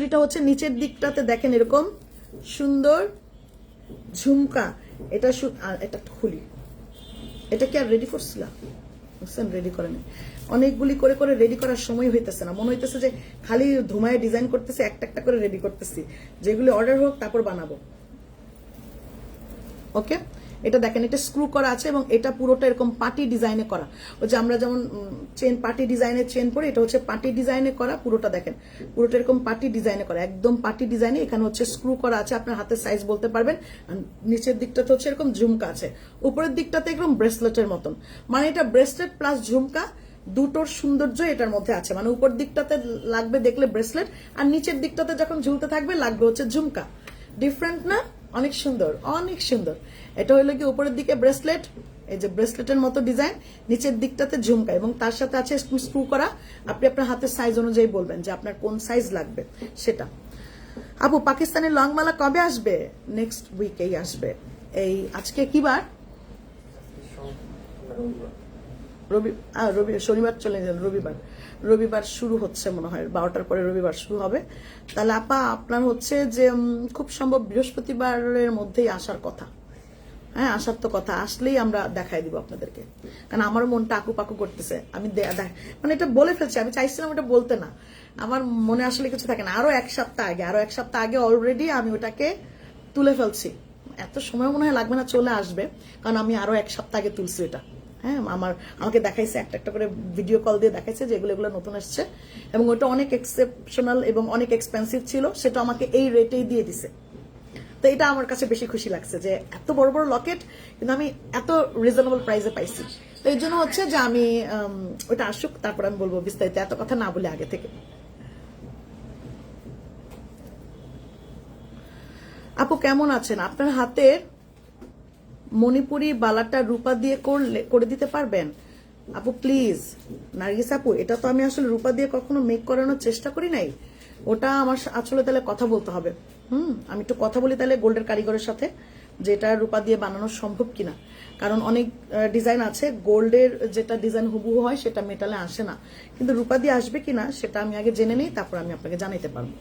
চুড়িটা হচ্ছে নিচের দিকটাতে দেখেন এরকম সুন্দর ঝুমকা। এটা এটা খুলি। এটা কি আর রেডি করছিলাম বুঝছেন রেডি করে নেই। অনেকগুলি করে করে রেডি করার সময় হইতেছে না। মনে হইতেছে যে খালি ধুমায় ডিজাইন করতেছি, একটা একটা করে রেডি করতেছি। যেগুলি অর্ডার হোক, তারপর বানাবো। ওকে এটা দেখেন, এটা স্ক্রু করা আছে এবং এটা পুরোটা এরকম পার্টি ডিজাইনে করা। ওই যে আমরা যেমন চেন পার্টি ডিজাইনের চেন পরে, এটা হচ্ছে পার্টি ডিজাইনে করা পুরোটা দেখেন। পুরোটা এরকম পার্টি ডিজাইনে করা, একদম পার্টি ডিজাইনে এখানে হচ্ছে স্ক্রু করা আছে, আপনার হাতের সাইজ বলতে পারবেন। নিচের দিকটাতে হচ্ছে এরকম ঝুমকা আছে। উপরের দিকটাতে একদম ব্রেসলেটের মতন। মানে এটা ব্রেসলেট প্লাস ঝুমকা, দুটোর সৌন্দর্য এটার মধ্যে আছে। মানে উপর দিকটাতে লাগবে দেখলে ব্রেসলেট আর নিচের দিকটাতে যখন ঝুলতে থাকবে, লাগবে হচ্ছে ঝুমকা। ডিফারেন্ট না? অনেক সুন্দর অনেক সুন্দর। এটা হলো কি উপরের দিকে ব্রেসলেট, এই যে ব্রেসলেটের মতো ডিজাইন, নিচের দিকটাতে ঝুমকা এবং তার সাথে আছে স্ক্রু করা। আপনি আপনার হাতের সাইজ অনুযায়ী বলবেন যে আপনার কোন সাইজ লাগবে সেটা। আপু, পাকিস্তানের লং মালা কবে আসবে? নেক্সট উইকেই আসবে। এই আজকে কি বার? রবি রবি শনিবার চলে যান রবিবার। রবিবার শুরু হচ্ছে মনে হয়, বারোটার পরে রবিবার শুরু হবে। তাহলে আপা, আপনার হচ্ছে যে খুব সম্ভব বৃহস্পতিবারের মধ্যেই আসার কথা। হ্যাঁ আসার তো কথা। আসলেই আমরা দেখাই দিব আপনাদেরকে। কারণ আমারও মনটা আকু পাকু করতেছে। আমি মানে এটা বলে ফেলছি, আমি চাইছিলাম এটা বলতে না। আমার মনে আসলে কিছু থাকে না। আরও এক সপ্তাহ আগে, আরও এক সপ্তাহ আগে অলরেডি আমি ওটাকে তুলে ফেলছি। এত সময় মনে হয় লাগবে না চলে আসবে, কারণ আমি আরও এক সপ্তাহ আগে তুলছি এটা। হ্যাঁ আমার, আমাকে দেখাইছে, একটা একটা করে ভিডিও কল দিয়ে দেখাইছে যে এগুলো এগুলো নতুন আসছে। এবং ওটা অনেক এক্সেপশনাল এবং অনেক এক্সপেন্সিভ ছিল, সেটা আমাকে এই রেটেই দিয়ে দিছে। তো এটা আমার কাছে বেশি খুশি লাগছে যে এত বড় বড় লকেট, কিন্তু আমি এত রিজনেবল প্রাইসে পাইছি। তো এই জন্য হচ্ছে যে আমি ওটা আসুক, তারপর আমি বলব বিস্তারিত, এত কথা না বলে আগে থেকে। আপু, কেমন আছেন? আপনার হাতের মণিপুরি বালাটা রূপা দিয়ে করলে করে দিতে পারবেন? আপু প্লিজ নার্গিস আপু এটা তো আমি আসলে রূপা দিয়ে কখনো মেক করানোর চেষ্টা করি নাই। ওটা আমার আসলে তাহলে কথা বলতে হবে। হুম আমি একটু কথা বলি তাহলে গোল্ডের কারিগরের সাথে যে এটা রূপা দিয়ে বানানো সম্ভব কিনা। কারণ অনেক ডিজাইন আছে গোল্ডের যেটা ডিজাইন হুবহু হয় সেটা মেটালে আসে না। কিন্তু রূপা দিয়ে আসবে কিনা সেটা আমি আগে জেনে নিই তারপর আমি আপনাকে জানাইতে পারব।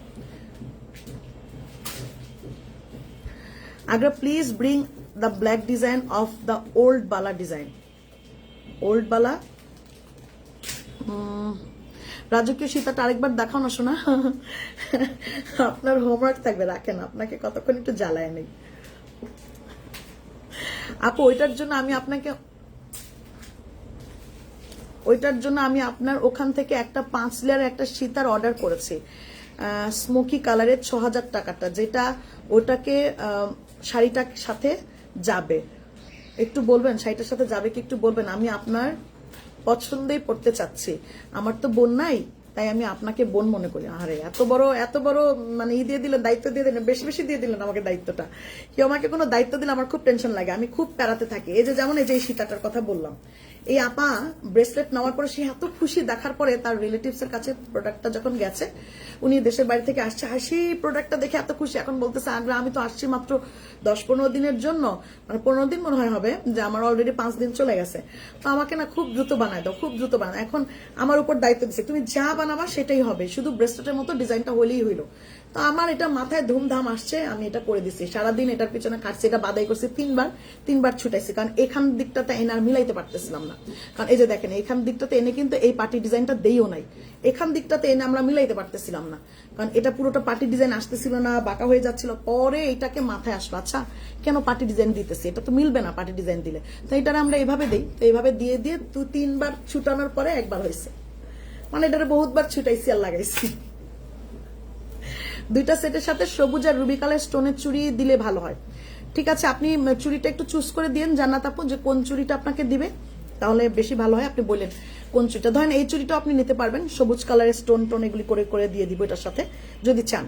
Agra, please bring the black design of the old Bala design. Old Bala. Um, রাজকীয় সীতাটা আরেকবার দেখাও না শোনা আপনার হোমওয়ার্ক থাকবে রাখেন। আপনাকে কতক্ষণ একটু জ্বালায় নেই। আপু ওইটার জন্য আমি আপনাকে ওইটার জন্য আমি আপনার ওখান থেকে একটা পাঁচ লেয়ার একটা সীতার অর্ডার করেছি। স্মোকি কালারের ছ হাজার টাকাটা যেটা ওটাকে শাড়িটার সাথে যাবে। একটু বলবেন, শাড়িটার সাথে যাবে কি একটু বলবেন? আমি আপনার পছন্দেই পড়তে চাচ্ছি। আমার তো বোন নাই তাই আমি আপনাকে বোন মনে করি। আরে, এত বড় এত বড় মানে ই দিয়ে দিলেন, দায়িত্ব দিয়ে দিলেন, বেশি বেশি দিয়ে দিলেন আমাকে দায়িত্বটা। কেউ আমাকে কোনো দায়িত্ব দিলে আমার খুব টেনশন লাগে। আমি খুব প্যারাতে থাকি। এই যে যেমন এই যে সীতাটার কথা বললাম, এই আপা ব্রেসলেট নেওয়ার পরে সে এত খুশি, দেখার পরে তার রিলেটিভস এর কাছে প্রোডাক্টটা যখন গেছে, উনি দেশের বাড়ি থেকে আসছে হাসি প্রোডাক্টটা দেখে এত খুশি। এখন বলতেছে, আগ্রা, আমি তো আসছি মাত্র দশ পনেরো দিনের জন্য। মানে পনেরো দিন মনে হয় হবে, যে আমার অলরেডি পাঁচ দিন চলে গেছে। তো আমাকে না খুব দ্রুত বানায় দাও, খুব দ্রুত বানায়। এখন আমার উপর দায়িত্ব দিচ্ছে তুমি যা বানাবা সেটাই হবে। শুধু ব্রেসলেটের মতো ডিজাইনটা হলেই হইল। তো আমার এটা মাথায় ধুমধাম আসছে, আমি এটা করে দিছি। সারাদিন এটার পিছনে কাটছি এটা বাদাই করছি তিনবার তিনবার ছুটাইছি। কারণ এখান দিকটাতে এনে আর মিলাইতে পারতেছিলাম না। কারণ এই যে দেখেন, এখান দিকটাতে এনে কিন্তু এই পার্টি ডিজাইনটা দেইও নাই। এখান দিকটাতে এনে আমরা মিলাইতে পারতেছিলাম না। কারণ এটা পুরোটা পার্টি ডিজাইন আসতেছিল না, বাঁকা হয়ে যাচ্ছিল, পরে এটাকে মাথায় আসলো আচ্ছা কেন পার্টি ডিজাইন দিতেছি? এটা তো মিলবে না পার্টি ডিজাইন দিলে। তো এটা আমরা এইভাবে দিই। তো এইভাবে দিয়ে দিয়ে দু তিনবার ছুটানোর পরে একবার হয়েছে। মানে এটারে বহুতবার ছুটাইছি, আর লাগাইছি। দুইটা সেটের সাথে সবুজ আর রুবি কালার স্টোনের চুড়ি দিলে ভালো হয়। ঠিক আছে, আপনি চুড়িটা একটু চুজ করে দিন জান্নাত আপু, যে কোন চুড়িটা আপনাকে দিবে, তাহলে বেশি ভালো হয়। আপনি বললেন কোন চুড়িটা। ধরেন এই চুড়িটা আপনি নিতে পারবেন, সবুজ কালারের স্টোন টোন এগুলি করে করে দিয়ে দিব এটার সাথে, যদি চান।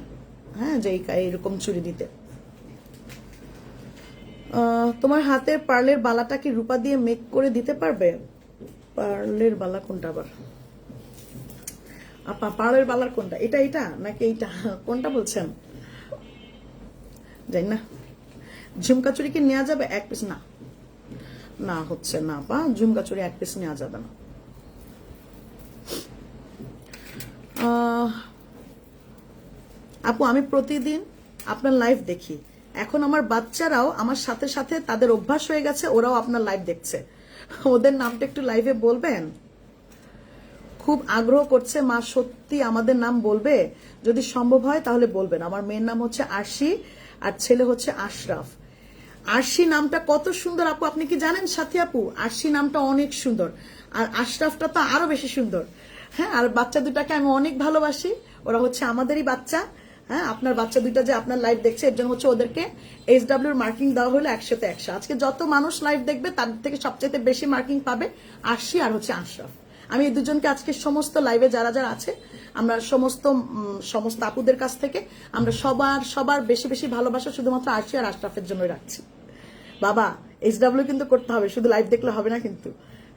হ্যাঁ যে এই- এইরকম চুড়ি দিতে। তোমার হাতের পার্লের বালাটা কি রূপা দিয়ে মেক করে দিতে পারবে? পার্লের বালা কোনটা আবার? আপা পাড়ের বালার কোনটা? এটা এটা? নাকি এইটা? কোনটা বলছেন? জানি না। ঝুমকা চুরি কি নেওয়া যাবে? এক পিস না। না হচ্ছে না পা ঝুমকা চুরি এক পিস নেওয়া যাবে না। আপু, আমি প্রতিদিন আপনার লাইভ দেখি। এখন আমার বাচ্চারাও আমার সাথে সাথে তাদের অভ্যাস হয়ে গেছে, ওরাও আপনার লাইভ দেখছে। ওদের নামটা একটু লাইভে বলবেন? খুব আগ্রহ করছে, মা সত্যি আমাদের নাম বলবে? যদি সম্ভব হয় তাহলে বলবেন। আমার মেয়ের নাম হচ্ছে আরশি, আর ছেলে হচ্ছে আশরাফ। আরশি নামটা কত সুন্দর, আপু, আপনি কি জানেন সাথী আপু? আরশি নামটা অনেক সুন্দর, আর আশরাফটা তো আরও বেশি সুন্দর। হ্যাঁ আর বাচ্চা দুটাকে আমি অনেক ভালোবাসি। ওরা হচ্ছে আমাদেরই বাচ্চা। হ্যাঁ আপনার বাচ্চা দুইটা যে আপনার লাইভ দেখছে, এর জন্য হচ্ছে ওদেরকে এইচ ডাব্লিউর মার্কিং দেওয়া হলো একশোতে একশো। আজকে যত মানুষ লাইভ দেখবে, তার থেকে সবচেয়ে বেশি মার্কিং পাবে আরশি আর হচ্ছে আশরাফ। আমি এই দুজনকে আজকে সমস্ত লাইভে যারা যারা আছে, আমরা সমস্ত সমস্ত আপুদের কাছ থেকে আমরা সবার সবার বেশি বেশি ভালোবাসা শুধুমাত্র আশি আর আশরাফের জন্য রাখছি। বাবা এইচ ডাব্লিউ কিন্তু করতে হবে, শুধু লাইভ দেখলে হবে না কিন্তু।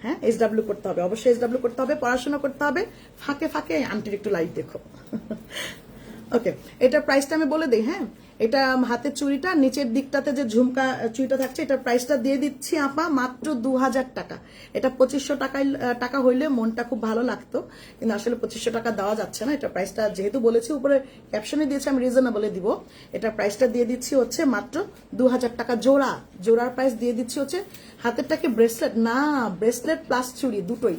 হ্যাঁ এইচ ডাব্লিউ করতে হবে, অবশ্যই এইচ ডাব্লিউ করতে হবে, পড়াশোনা করতে হবে, ফাঁকে ফাঁকে আন্টির একটু লাইভ দেখো। ওকে এটার প্রাইসটা আমি বলে দিই হ্যাঁ? এটা হাতের চুড়িটা, নিচের দিকটাতে যে ঝুমকা চুড়িটা থাকছে, এটার প্রাইসটা দিয়ে দিচ্ছি আপা মাত্র দু হাজার টাকা। এটা পঁচিশশো টাকায় টাকা হইলে মনটা খুব ভালো লাগতো, কিন্তু আসলে পঁচিশশো টাকা দেওয়া যাচ্ছে না। এটা প্রাইসটা যেহেতু বলেছি, উপরে ক্যাপশনে দিয়েছি, আমি রিজনেবলে দিব। এটা প্রাইসটা দিয়ে দিচ্ছি হচ্ছে মাত্র দু হাজার টাকা জোড়া। জোড়ার প্রাইস দিয়ে দিচ্ছি হচ্ছে হাতেরটাকে ব্রেসলেট না ব্রেসলেট প্লাস চুড়ি দুটোই।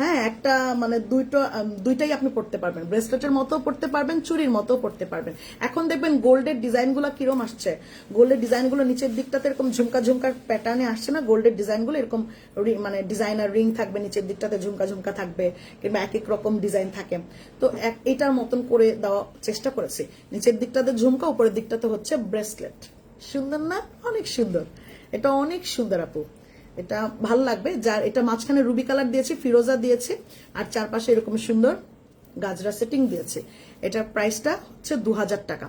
হ্যাঁ একটা মানে দুইটা দুইটাই আপনি পড়তে পারবেন। ব্রেসলেটের মতো পড়তে পারবেন, চুরির মতো পড়তে পারবেন। এখন দেখবেন গোল্ডের ডিজাইনগুলো কিরম আসছে? গোল্ডের ডিজাইনগুলো নিচের দিকটাতে এরকম ঝুমকা ঝুমকার প্যাটার্নে আসছে না? গোল্ডের ডিজাইনগুলো এরকম মানে ডিজাইনার রিং থাকবে, নিচের দিকটাতে ঝুমকা ঝুমকা থাকবে, কিংবা এক এক রকম ডিজাইন থাকে। তো এক- এটার মতন করে দেওয়া চেষ্টা করেছি। নিচের দিকটাতে ঝুমকা, উপরের দিকটাতে হচ্ছে ব্রেসলেট। সুন্দর না? অনেক সুন্দর। এটা অনেক সুন্দর আপু। এটা ভালো লাগবে। যার এটা মাঝখানে রুবি কালার দিয়েছি, ফিরোজা দিয়েছে, আর চারপাশে এরকম সুন্দর গাজরা সেটিং দিয়েছে। এটার প্রাইসটা হচ্ছে দু হাজার টাকা।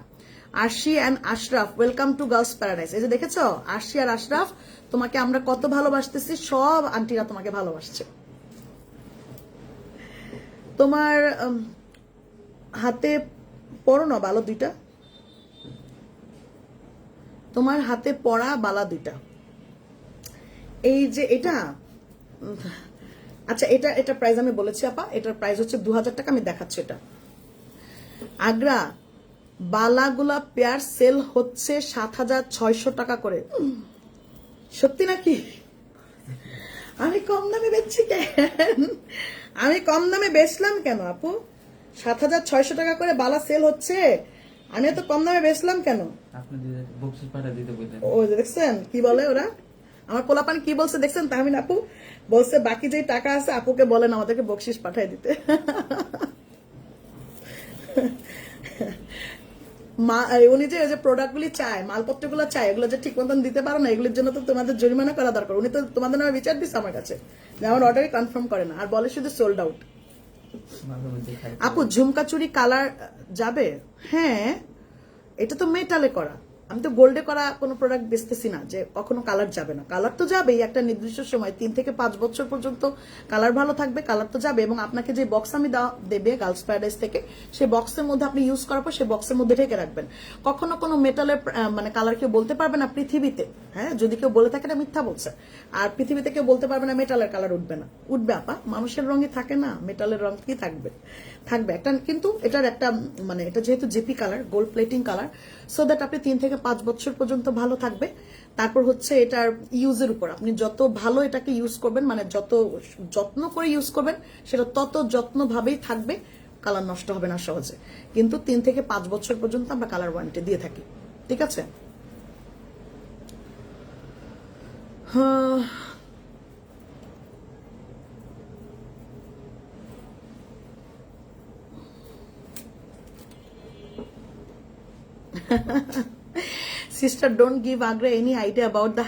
Arshi and Ashraf welcome to girls paradise এই যে দেখেছ? আরশি আর আশরাফ, তোমাকে আমরা কত ভালোবাসতেছি, সব আন্টিরা তোমাকে ভালোবাসছে। তোমার হাতে পড়ো না, বালা দুইটা। তোমার হাতে পড়া বালা দুইটা। এই যে এটা আচ্ছা এটা এটা প্রাইস আমি বলেছি আপা এটার প্রাইস হচ্ছে দু হাজার টাকা আমি দেখাচ্ছি এটা। আগ্রা বালাগুলা পেয়ার সেল হচ্ছে সাত হাজার ছয়শো টাকা করে। সত্যি নাকি? আমি কম দামে বেচছি কেন? আমি কম দামে বেচলাম কেন আপু? সাত হাজার ছয়শো টাকা করে বালা সেল হচ্ছে আমি এত কম দামে বেচলাম কেন? আপনি বক্সিস পাঠা দিতে বললেন। ও দেখছেন? কি বলে ওরা? আমার পোলাপান কি বলছে দেখছেন? তাহমিন আপু বলছে বাকি যে টাকা আছে আপুকে বলেন আমাদেরকে বকশিস পাঠাই দিতে। মা উনি যে যে প্রোডাক্টগুলি চায় মালপত্রগুলো চায় এগুলো যে ঠিক মতন দিতে পারো না এগুলির জন্য তো তোমাদের জরিমানা করা দরকার। উনি তো তোমাদের নামে বিচার দিচ্ছে আমার কাছে। যে আমার অর্ডারই কনফার্ম করে না আর বলে শুধু সোল্ড আউট আপু ঝুমকা চুরি কালার যাবে? হ্যাঁ এটা তো মেটালে করা। আমি তো গোল্ডে করা কোনো প্রোডাক্ট বেচতেছি না যে কখনো কালার যাবে না। কালার তো যাবেই, একটা নির্দিষ্ট সময়, তিন থেকে পাঁচ বছর পর্যন্ত কালার ভালো থাকবে কালার তো যাবে এবং আপনাকে যে বক্স আমি দেবে গার্লস প্যারাডাইস থেকে সেই বক্সের মধ্যে আপনি ইউজ করার পর সেই বক্সের মধ্যে ঢেকে রাখবেন। কখনো কোনো মেটালের মানে কালার কেউ বলতে পারবে না পৃথিবীতে হ্যাঁ? যদি কেউ বলে থাকে না মিথ্যা বলছে। আর পৃথিবীতে কেউ বলতে পারবে না মেটালের কালার উঠবে না। উঠবে আপা, মানুষের রঙই থাকে না মেটালের রং কি থাকবে? থাকবে। একটা, কিন্তু এটার একটা মানে এটা যেহেতু JP colour gold plating colour so that আপনি তিন থেকে পাঁচ বছর পর্যন্ত ভালো থাকবে। তারপর হচ্ছে এটার ইউজের উপর। আপনি যত ভালো এটাকে ইউজ করবেন মানে যত যত্ন করে ইউজ করবেন, সেটা তত যত্নভাবেই থাকবে। কালার নষ্ট হবে না সহজে। কিন্তু তিন থেকে পাঁচ বছর পর্যন্ত আমরা কালার ওয়ারেন্টি দিয়ে থাকি। ঠিক আছে? হ্যাঁ। Sister, don't give Agra any idea about the